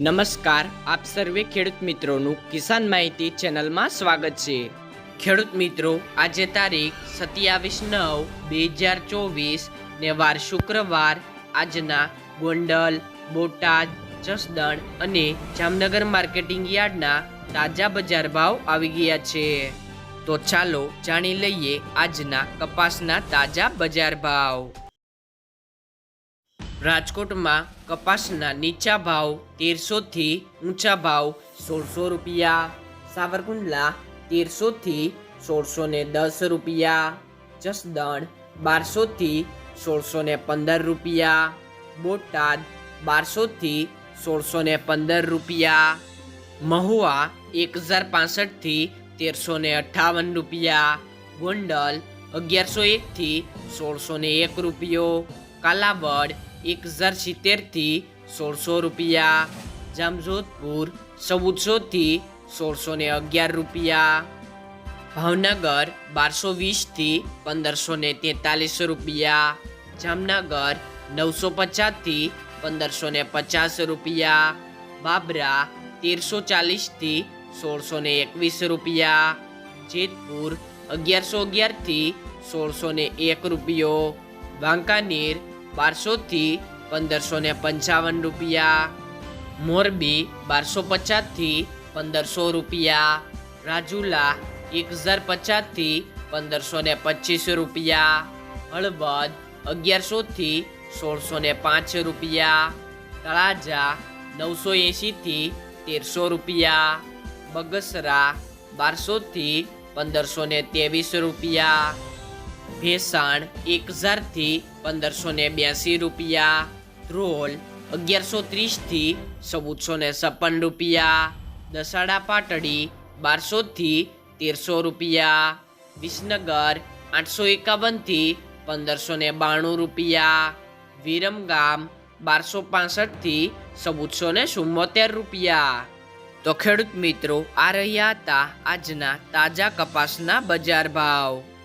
નમસ્કાર, આપ સર્વે ખેડૂત મિત્રોનું કિસાન માહિતી ચેનલમાં સ્વાગત છે. ખેડૂત મિત્રો, આજે તારીખ સત્યાવીસ નવ બે હજાર ચોવીસ ને વાર શુક્રવાર, આજના ગોંડલ, બોટાદ, જસદણ અને જામનગર માર્કેટિંગ યાર્ડના તાજા બજાર ભાવ આવી ગયા છે. તો ચાલો જાણી લઈએ આજના કપાસના તાજા બજાર ભાવ. રાજકોટમાં કપાસના નીચા ભાવ તેરસોથી ઊંચા ભાવ સોળસો રૂપિયા, સાવરકુંડલા તેરસોથી સોળસો ને દસ રૂપિયા, જસદણ બારસોથી સોળસો ને પંદર રૂપિયા, બોટાદ બારસોથી સોળસો ને પંદર રૂપિયા, મહુવા એક હજાર પાસઠથી તેરસો ને અઠ્ઠાવન રૂપિયા, ગોંડલ અગિયારસો એકથી સોળસો ને એક રૂપિયો, કાલાવડ એક હજાર સિત્તેરથી સોળસો રૂપિયા. જામજોધપુર ચૌદસોથી સોળસો ને અગિયાર રૂપિયા. ભાવનગર બારસો વીસથી પંદરસો ને તેતાલીસ રૂપિયા. જામનગર નવસો પચાસથી પંદરસો ને પચાસ રૂપિયા. બાબરા તેરસો ચાલીસથી સોળસો ને એકવીસ રૂપિયા. જેતપુર અગિયારસો અગિયારથી સોળસો ને એક રૂપિયો. વાંકાનેર બારસોથી પંદરસો ને પંચાવન રૂપિયા. મોરબી બારસો પચાસથી પંદરસો રૂપિયા. રાજુલા એક હજાર પચાસથી પંદરસો ને પચીસ રૂપિયા. હળવદ અગિયારસોથી સોળસો ને પાંચ રૂપિયા. તળાજા નવસો એંશીથી તેરસો રૂપિયા. બગસરા બારસોથી પંદરસો ને ત્રેવીસ રૂપિયા. ભેસાણ એક હજારથી પંદરસો ને બ્યાસી રૂપિયા. ધ્રોલ અગિયારસો ત્રીસથી ચૌદસો ને છપ્પન રૂપિયા. દસાડા પાટડી બારસોથી તેરસો રૂપિયા. વિસનગર આઠસો એકાવનથી પંદરસો ને બાણું રૂપિયા. વિરમગામ બારસો પાસઠથી ચૌદસો ને ચુમ્મોતેર રૂપિયા. તો ખેડૂત મિત્રો, આ રહ્યા હતા આજના તાજા કપાસના બજાર ભાવ.